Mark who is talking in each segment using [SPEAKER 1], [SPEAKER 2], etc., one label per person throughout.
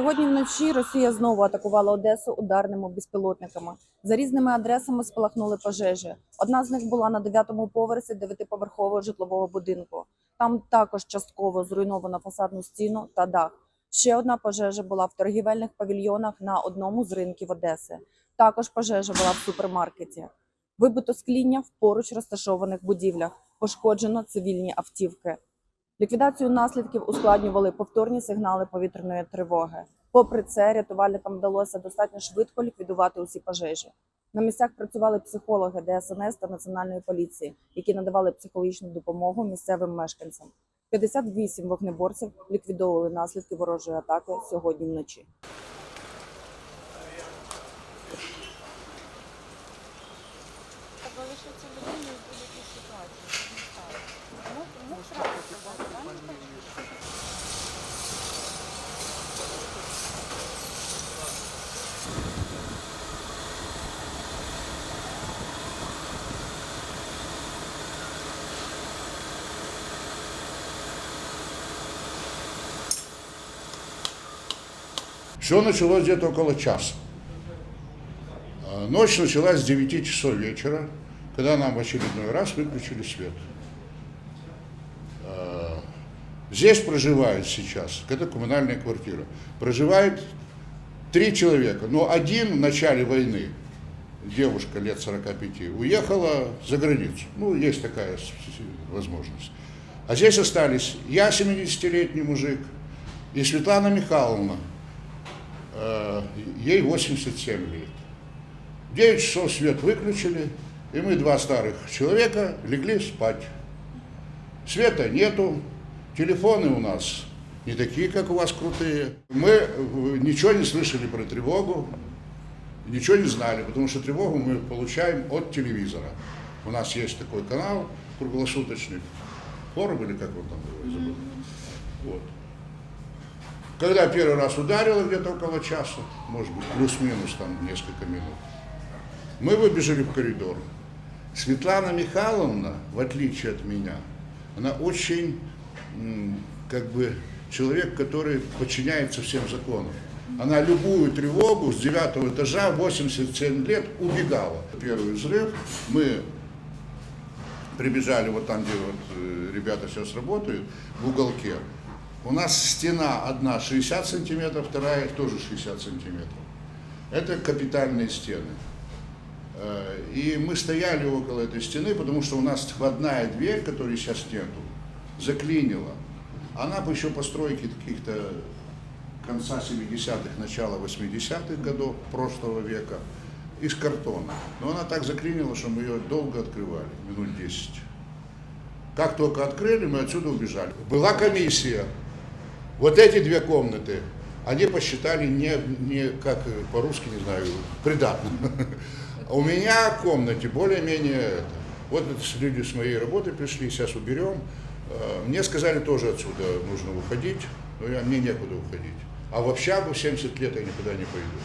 [SPEAKER 1] Сьогодні вночі Росія знову атакувала Одесу ударними безпілотниками. За різними адресами спалахнули пожежі. Одна з них була на дев'ятому поверсі дев'ятиповерхового житлового будинку. Там також частково зруйновано фасадну стіну та дах. Ще одна пожежа була в торгівельних павільйонах на одному з ринків Одеси. Також пожежа була в супермаркеті. Вибито скління в поруч розташованих будівлях. Пошкоджено цивільні автівки. Ліквідацію наслідків ускладнювали повторні сигнали повітряної тривоги. Попри це, рятувальникам вдалося достатньо швидко ліквідувати усі пожежі. На місцях працювали психологи ДСНС та Національної поліції, які надавали психологічну допомогу місцевим мешканцям. 58 вогнеборців ліквідовували наслідки ворожої атаки сьогодні вночі.
[SPEAKER 2] Залишиться
[SPEAKER 3] Все началось где-то около часа. А Ночь началась с 9 часов вечера, когда нам в очередной раз выключили свет. Здесь проживают сейчас, это коммунальная квартира, проживает три человека, но один в начале войны, девушка лет 45, уехала за границу. Ну, есть такая возможность. А здесь остались я 70-летний мужик и Светлана Михайловна, Э, ей 87 лет. В 9 часов свет выключили, и мы, два старых человека, легли спать. Света нету, телефоны у нас не такие, как у вас крутые. Мы э, ничего не слышали про тревогу, ничего не знали, потому что тревогу мы получаем от телевизора. У нас есть такой канал круглосуточный, форум или как он там был, забыл. Вот. Когда первый раз ударило где-то около часа, может быть, плюс-минус там несколько минут, мы выбежали в коридор. Светлана Михайловна, в отличие от меня, она очень, как бы, человек, который подчиняется всем законам. Она любую тревогу с девятого этажа, 87 лет, убегала. Первый взрыв, мы прибежали вот там, где вот э, ребята сейчас работают, в уголке. У нас стена одна 60 сантиметров, вторая тоже 60 сантиметров. Это капитальные стены. Э, И мы стояли около этой стены, потому что у нас входная дверь, которой сейчас нету, заклинила. Она по еще постройки каких-то конца 70-х, начала 80-х годов прошлого века из картона. Но она так заклинила, что мы ее долго открывали, минут 10. Как только открыли, мы отсюда убежали. Была комиссия. Вот эти две комнаты, они посчитали не, не как по-русски, не знаю, придатным. А у меня в комнате более-менее. Вот люди с моей работы пришли, сейчас уберем. Э, Мне сказали тоже отсюда нужно уходить, но я, мне некуда уходить. А в общагу в 70 лет я никуда не пойду.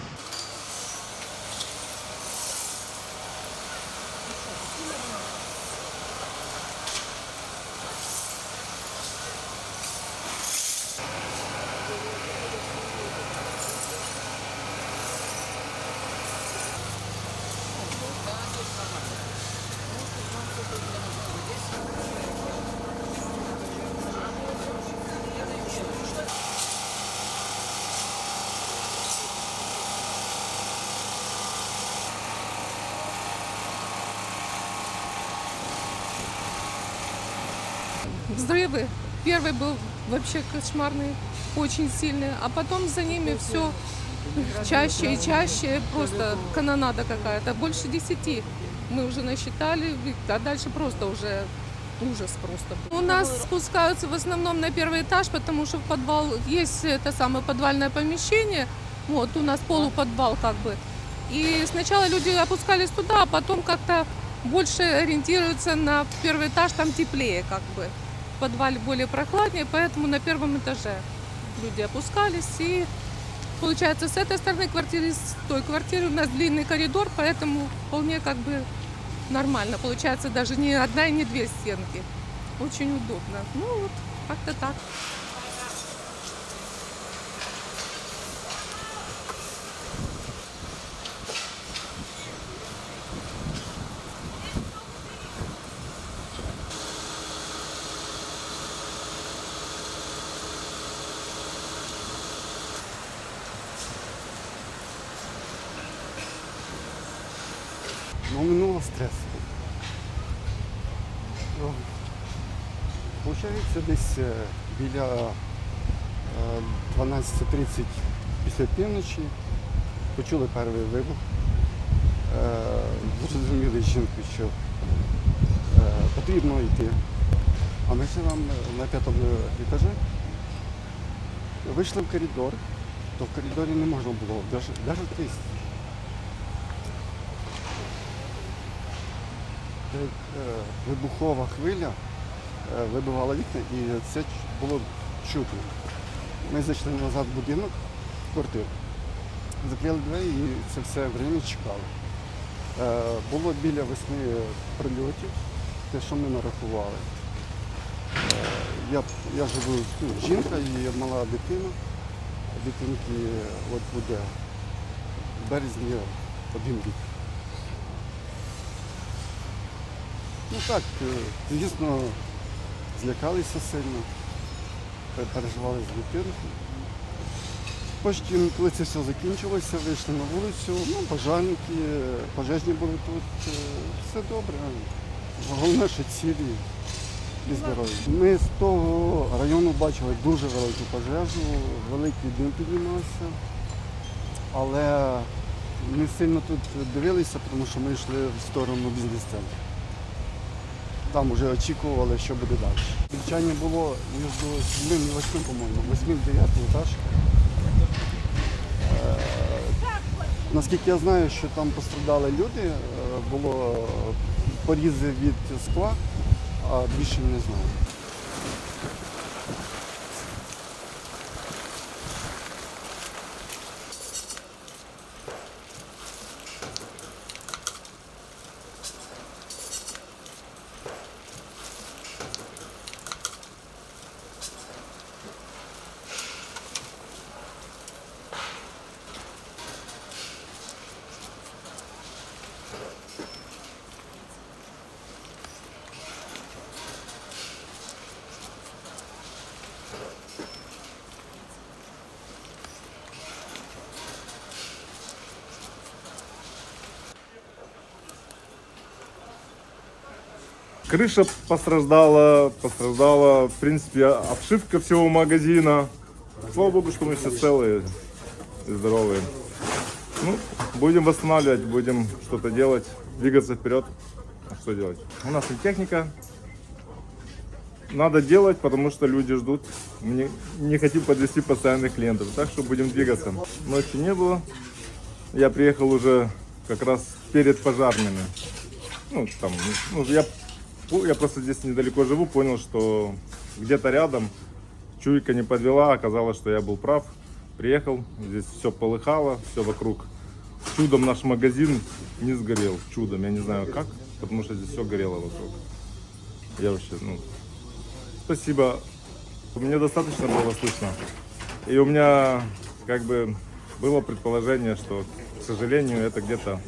[SPEAKER 4] Взрывы. Первый был вообще кошмарный, очень сильный, а потом за ними все чаще и чаще, просто канонада какая-то, больше десяти. Мы уже насчитали, а дальше просто уже ужас просто. У нас спускаются в основном на первый этаж, потому что в подвал есть это самое подвальное помещение, вот у нас полуподвал как бы. И сначала люди опускались туда, а потом как-то больше ориентируются на первый этаж, там теплее как бы. В подвале более прохладнее, поэтому на первом этаже люди опускались. И получается, с этой стороны квартиры, с той квартиры у нас длинный коридор, поэтому вполне как бы нормально. Получается, даже не одна и не две стенки. Очень удобно. Ну вот, как-то так.
[SPEAKER 5] Ну, минуло стрес. Получається, десь е, біля е, 12.30 після півночі почули перший вибух. Е, Зрозуміли жінку, що е, потрібно йти. А ми живемо на п'ятому етажі. Вийшли в коридор, то в коридорі не можна було навіть сісти. Та як, е, вибухова хвиля е, вибивала вікна і це було чутно. Ми зайшли назад в будинок, в квартиру, закрили двері і це все время чекали. Е, Було біля восьми прильотів, те, що ми нарахували. Е, Я, я живу, ну, жінка і мала дитина. Дитинки от буде в березні один рік. Ну так, е, звісно, злякалися сильно, переживали з дитинкою. Потім, коли це все закінчилося, вийшли на вулицю, ну, пожежники, е, пожежні були тут, е, все добре. Головне, що цілі і здорові. Ми з того району бачили дуже велику пожежу, великий дим піднімався, але не сильно тут дивилися, тому що ми йшли в сторону бізнес-центру. Там вже очікували, що буде далі. Влучання було між 7 і 8, по-моєму, 8-9 етаж. Наскільки я знаю, що там пострадали люди, е, було порізи від скла, а більше не знаю.
[SPEAKER 6] Крыша пострадала, пострадала, в принципе, обшивка всего магазина. Слава богу, что мы все целые и здоровые. Ну, будем восстанавливать, будем что-то делать, двигаться вперед. А что делать? У нас и техника. Надо делать, потому что люди ждут. Мы не, хотим подвести постоянных клиентов. Так что будем двигаться. Ночи не было. Я приехал уже как раз перед пожарными. Ну, там, ну, я Пу- Я просто здесь недалеко живу, понял, что где-то рядом чуйка не подвела, оказалось, что я был прав. Приехал, здесь все полыхало, все вокруг. Чудом наш магазин не сгорел, чудом, я не знаю как, потому что здесь все горело вокруг. Я вообще, ну, спасибо. Мне достаточно было слышно. И у меня как бы было предположение, что, к сожалению, это где-то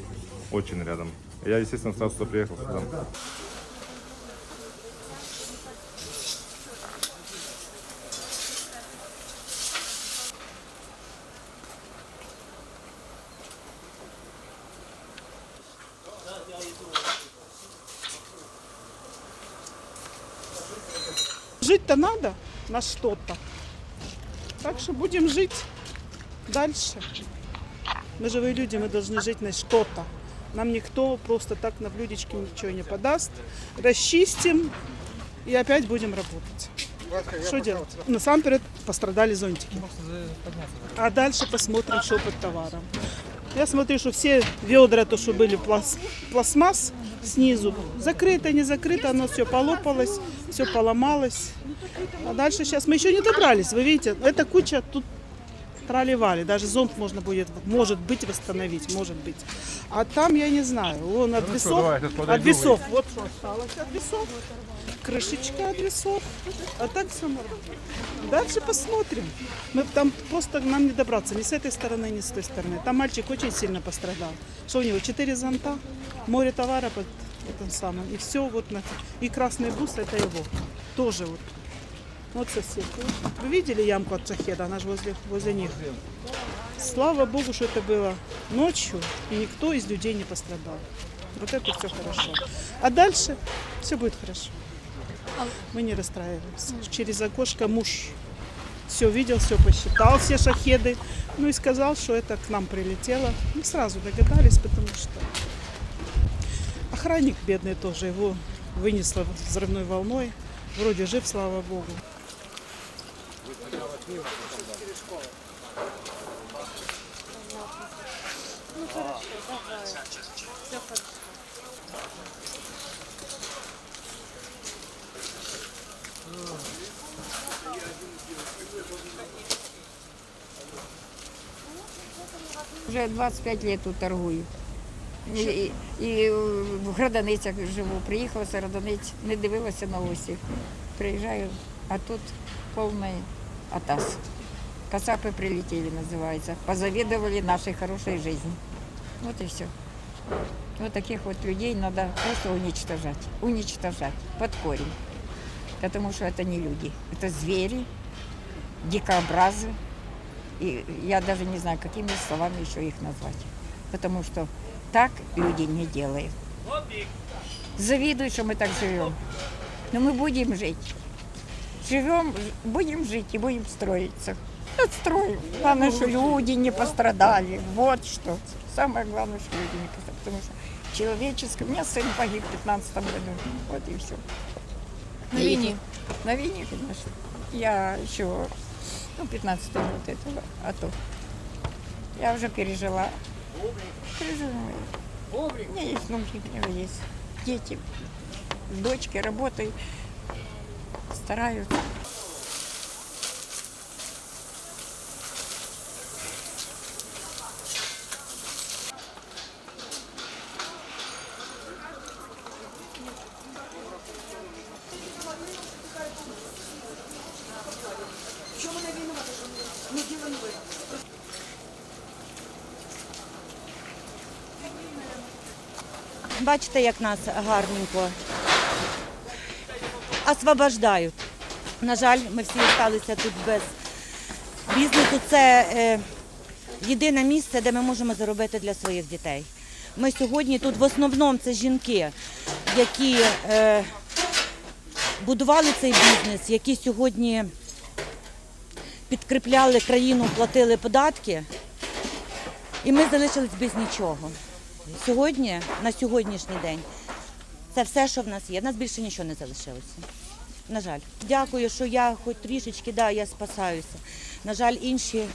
[SPEAKER 6] очень рядом. Я, естественно, сразу приехал сюда.
[SPEAKER 7] Жить-то надо на что-то. Так что будем жить дальше. Мы живые люди, мы должны жить на что-то. Нам никто просто так на блюдечке ничего не подаст. Расчистим и опять будем работать. Что делать? На самом перед пострадали зонтики. А дальше посмотрим, что под товаром. Я смотрю, что все ведра, то, что были пласт- пластмасс снизу, закрыто, не закрыто, оно все полопалось, все поломалось. А дальше сейчас мы еще не добрались. Вы видите, эта куча тут проливали. Даже зонт можно будет, может быть, восстановить, может быть. А там я не знаю. Вон от весов, от весов. Вот что осталось от весов. Крышечка от весов. А так все нормально. Дальше посмотрим. Мы там просто нам не добраться ни с этой стороны, ни с той стороны. Там мальчик очень сильно пострадал. Что у него? Четыре зонта, море товара под этим самым. И все вот на... И красный бус это его. Тоже вот. Вот сосед. Вы видели ямку от шахеда? Она же возле, возле них. Слава Богу, что это было ночью, и никто из людей не пострадал. Вот это все хорошо. А дальше все будет хорошо. Мы не расстраиваемся. Через окошко муж все видел, все посчитал, все шахеды. Ну и сказал, что это к нам прилетело. Мы сразу догадались, потому что охранник бедный тоже его вынесло взрывной волной. Вроде жив, слава богу.
[SPEAKER 8] Вже 25 лет тут торгую. І, і, і в Граданицях живу. Приїхала з Градениць, не дивилася на осі. Приїжджаю, а тут повний атас. Кацапи прилетели, называется. Позавидовали нашей хорошей жизни. Вот и все. Вот таких вот людей надо просто уничтожать. Уничтожать под корень. Потому что это не люди. Это звери, дикообразы. И я даже не знаю, какими словами еще их назвать. Потому что так люди не делают. Завидуют, что мы так живем. Но мы будем жить Живем, ж- будем жить и будем строиться. Отстроим. Главное, что люди не пострадали. Вот что. Самое главное, что люди не пострадали. Потому что человеческое... У меня сын погиб в 15 году. Вот и все.
[SPEAKER 4] На війні.
[SPEAKER 8] На війні, конечно. Я еще, ну, 15 год этого, а то. Я уже пережила. Пережила. У меня есть внуки, у него есть дети, дочки, работают, Стараются.
[SPEAKER 9] Бачите, як нас гарненько освобождають. На жаль, ми всі залишилися тут без бізнесу. Це е, єдине місце, де ми можемо заробити для своїх дітей. Ми сьогодні тут в основному це жінки, які е, будували цей бізнес, які сьогодні підкріпляли країну, платили податки. І ми залишились без нічого. Сьогодні, на сьогоднішній день, це все, що в нас є. В нас більше нічого не залишилося. На жаль, дякую, що я хоч трішечки, да, я спасаюся. На жаль, інші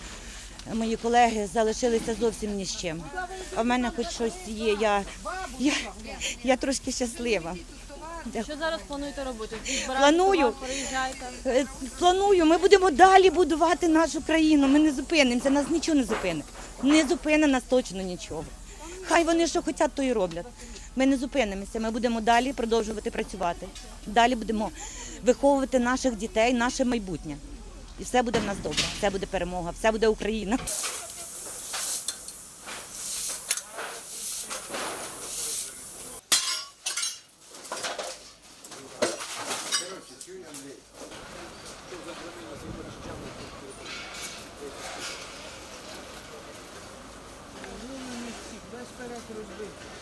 [SPEAKER 9] мої колеги залишилися зовсім ні з чим. А в мене хоч щось є. Я, я, я трошки щаслива.
[SPEAKER 2] Що зараз плануєте робити?
[SPEAKER 9] Планую. Е, Планую, ми будемо далі будувати нашу країну. Ми не зупинимося, нас нічого не зупинить. Не зупине нас точно нічого. Хай вони що хочуть, то і роблять. Ми не зупинимося, ми будемо далі продовжувати працювати. Далі будемо виховувати наших дітей, наше майбутнє. І все буде в нас добре, все буде перемога, все буде Україна. Без перед розбити.